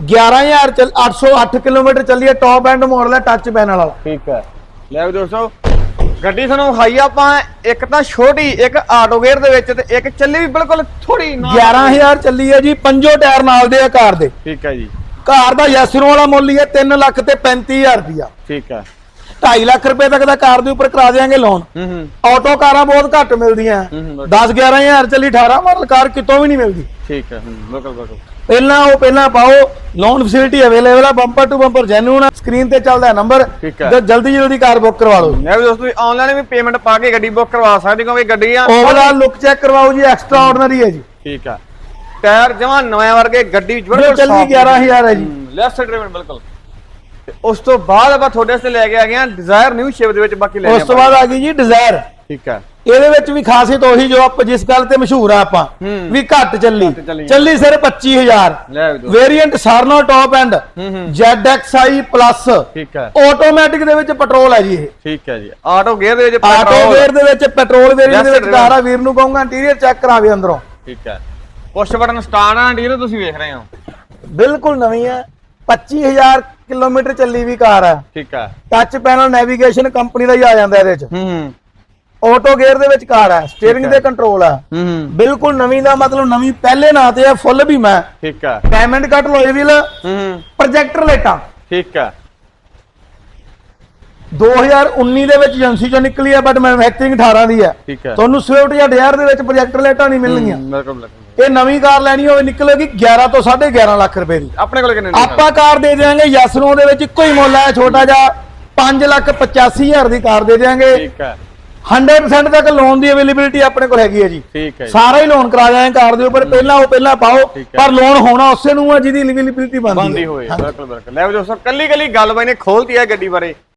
ਵਿੱਚ 11000 ਚੱਲ 808 ਕਿਲੋਮੀਟਰ ਚੱਲੀ ਹੈ ਟੌਪ ਐਂਡ ਮਾਡਲ ਹੈ ਟੱਚ ਪੈਨਲ ਵਾਲਾ। ਠੀਕ ਹੈ। ਲੈ ਵੀ ਦੋਸਤੋ ਗੱਡੀ ਤੁਹਾਨੂੰ ਖਾਈ ਆਪਾਂ ਇੱਕ ਤਾਂ ਛੋਟੀ ਇੱਕ ਆਟੋ ਗੇਅਰ ਦੇ ਵਿੱਚ ਤੇ ਇੱਕ ਚੱਲੀ ਵੀ ਬਿਲਕੁਲ ਥੋੜੀ ਨਾ 11000 ਚੱਲੀ ਹੈ ਜੀ ਪੰਜੋ ਟਾਇਰ ਨਾਲ ਦੇ ਆ ਕਾਰ ਦੇ। ਠੀਕ ਹੈ ਜੀ। ਕਾਰ ਦਾ ਯੈਸਰੋ ਵਾਲਾ ਮੁੱਲ ਹੀ ਹੈ 3 ਲੱਖ ਤੇ 35000 ਰੁਪਇਆ। ਠੀਕ ਹੈ। 2.5 ਲੱਖ ਰੁਪਏ ਤੱਕ ਦਾ ਕਾਰ ਦੇ ਉੱਪਰ ਕਰਾ ਦੇਾਂਗੇ ਲੋਨ ਆਟੋ ਕਾਰਾਂ ਬਹੁਤ ਘੱਟ ਮਿਲਦੀਆਂ। ਹੂੰ, ਹੂੰ, 10 11000 ਚੱਲੀ 18 ਮਾਡਲ ਕਾਰ ਕਿਤੋਂ ਵੀ ਨਹੀਂ ਮਿਲਦੀ। ਠੀਕ ਹੈ ਬਿਲਕੁਲ ਬਿਲਕੁਲ। ਪਹਿਲਾਂ ਉਹ ਪਹਿਲਾਂ ਪਾਓ ਲੋਨ ਫੈਸਿਲਿਟੀ ਅਵੇਲੇਬਲ ਹੈ ਬੰਪਰ ਟੂ ਬੰਪਰ ਜੈਨੂਨ ਹੈ ਸਕਰੀਨ ਤੇ ਚੱਲਦਾ ਨੰਬਰ। ਜਲਦੀ ਜਲਦੀ ਕਾਰ ਬੁੱਕ ਕਰਵਾ ਲਓ ਲੈ ਵੀ ਦੋਸਤੋ ਆਨਲਾਈਨ ਵੀ ਪੇਮੈਂਟ ਪਾ ਕੇ ਗੱਡੀ ਬੁੱਕ ਕਰਵਾ ਸਕਦੇ ਕਿਉਂਕਿ ਗੱਡੀ ਆ। ਓਵਰਆਲ ਲੁੱਕ ਚੈੱਕ ਕਰਵਾਓ ਜੀ ਐਕਸਟਰਾ ਆਰਡੀਨਰੀ ਹੈ ਜੀ। ਠੀਕ ਹੈ। ਟਾਇਰ ਜਮਾ ਨਵੇਂ ਵਰਗੇ ਗੱਡੀ ਬਿਲਕੁਲ ਚੱਲੀ 11000 ਹੈ ਜੀ। ਲੈਫਟ ਸਾਈਡ ਡਰਾਈਵਰ ਬਿਲਕੁਲ। ਉਸ ਤੋਂ ਬਾਅਦ ਆਪਾਂ ਤੁਹਾਡੇ ਵਾਸਤੇ ਲੈ ਕੇ ਆ ਗਏ ਆ ਡਿਜ਼ਾਇਰ ਨਿਊ ਸ਼ੇਪ ਦੇ ਵਿੱਚ ਬਾਕੀ ਲੈ ਉਸ ਤੋਂ ਬਾਅਦ ਆ ਗਈ ਜੀ ਡਿਜ਼ਾਇਰ ਠੀਕ ਹੈ। ਇਹਦੇ ਵਿੱਚ ਵੀ ਖਾਸੀਅਤ ਉਹੀ ਜੋ ਆਪਾਂ ਜਿਸ ਗੱਲ ਤੇ ਮਸ਼ਹੂਰ ਆ ਆਪਾਂ ਹੂੰ। ਵੀ ਘੱਟ ਚੱਲੀ। ਚੱਲੀ। ਚੱਲੀ ਸਿਰ 25000 ਲੈ ਵੀ ਦੋਸਤੋ ਵੇਰੀਐਂਟ ਸਰਨੋ ਟੌਪ ਐਂਡ ਹੂੰ ਹੂੰ। ZXi ਪਲੱਸ ਠੀਕ ਹੈ। ਆਟੋਮੈਟਿਕ ਦੇ ਵਿੱਚ ਪੈਟਰੋਲ ਹੈ ਜੀ ਇਹ। ਠੀਕ ਹੈ ਜੀ। ਆਟੋ ਗੇਅਰ ਦੇ ਵਿੱਚ ਆਟੋ petrol। ਗੇਅਰ ਦੇ ਵਿੱਚ ਪੈਟਰੋਲ ਵੇਰੀਐਂਟ ਦੇ ਵਿੱਚ ਆ ਵੀਰ ਨੂੰ ਕਹੂੰਗਾ ਇੰਟੀਰੀਅਰ ਚੈੱਕ ਕਰਾਵੇ ਅੰਦਰੋਂ। ਠੀਕ ਹੈ। ਪੁਸ਼ ਬਟਨ ਸਟਾਰਟ ਆ ਡੀਲਰ ਤੁਸੀਂ ਵੇਖ ਰਹੇ ਹੋ। ਬਿਲਕੁਲ ਨਵੀਂ ਹੈ। 25000 ਕਿਲੋਮੀਟਰ ਚੱਲੀ ਵੀ ਕਾਰ ਹੈ ਠੀਕ ਹੈ ਟੱਚ ਪੈਨਲ ਨੈਵੀਗੇਸ਼ਨ ਕੰਪਨੀ ਦਾ ਹੀ ਆ ਜਾਂਦਾ ਇਹਦੇ ਵਿੱਚ ਹੂੰ ਆਟੋ ਗੇਅਰ ਦੇ ਵਿੱਚ ਕਾਰ ਹੈ ਸਟੀਅਰਿੰਗ ਹੈ। ਦੇ ਕੰਟਰੋਲ ਹੈ ਬਿਲਕੁਲ ਨਵੀਂ ਦਾ ਮਤਲਬ ਨਵੀਂ ਪਹਿਲੇ ਨਾਂ ਤੇ ਹੈ ਫੁੱਲ ਵੀ ਮੈਂ। ਠੀਕ ਹੈ ਡਾਇਮੰਡ ਕੱਟ ਲੋਏ ਵੀਲ ਹੂੰ ਪ੍ਰੋਜੈਕਟਰ ਲਾਈਟਾਂ ਠੀਕ ਹੈ 2019 ਦੇ ਵਿੱਚ ਏਜੰਸੀ ਚੋਂ ਨਿਕਲੀ ਹੈ ਬਟ ਮੈਨੂਫੈਕਚਰਿੰਗ 18 ਦੀ ਹੈ ਤੁਹਾਨੂੰ ਸਵਿਫਟ ਜਾਂ ਡਿਜ਼ਾਇਰ ਦੇ ਵਿੱਚ ਪ੍ਰੋਜੈਕਟਰ ਲਾਈਟਾਂ ਨਹੀਂ ਮਿਲਣਗੀਆਂ। ਬਿਲਕੁਲ ਬਿਲਕੁਲ। ਇਹ ਨਵੀਂ ਕਾਰ ਲੈਣੀ ਹੋਵੇ ਨਿਕਲੇਗੀ 11 ਤੋਂ 11.5 ਲੱਖ ਰੁਪਏ ਦੀ। ਆਪਣੇ ਕੋਲ ਕਿੰਨੇ ਨੇ ਆਪਾਂ ਕਾਰ ਦੇ ਦੇਵਾਂਗੇ ਯਸਨੋ ਦੇ ਵਿੱਚ ਇੱਕੋ ਹੀ ਮੁੱਲ ਹੈ ਛੋਟਾ ਜਿਹਾ 5 ਲੱਖ 85000 ਦੀ ਕਾਰ ਦੇ ਦੇਵਾਂਗੇ ਠੀਕ ਹੈ। 100% ਤੱਕ ਲੋਨ ਦੀ ਅਵੇਲੇਬਿਲਿਟੀ ਆਪਣੇ ਕੋਲ ਹੈਗੀ ਹੈ ਜੀ। ਠੀਕ ਹੈ ਜੀ। ਸਾਰਾ ਹੀ ਲੋਨ ਕਰਾ ਜਾਏ ਕਾਰ ਦੇ ਉੱਪਰ। ਪਹਿਲਾਂ ਉਹ ਪਹਿਲਾਂ ਪਾਓ ਹੈ। ਪਰ ਲੋਨ ਹੋਣਾ ਉਸੇ ਨੂੰ ਆ ਜਿਹਦੀ ਅਵੇਲੇਬਿਲਿਟੀ ਬਣਦੀ ਹੈ। ਹੋਏ ਬਿਲਕੁਲ ਬਿਲਕੁਲ। ਲੈ ਵੀ ਦੋਸਤੋ ਕੱਲੀ ਕੱਲੀ ਗੱਲ ਬਾਈ ਨੇ ਖੋਲਤੀ ਹੈ ਗੱਡੀ ਬਾਰੇ।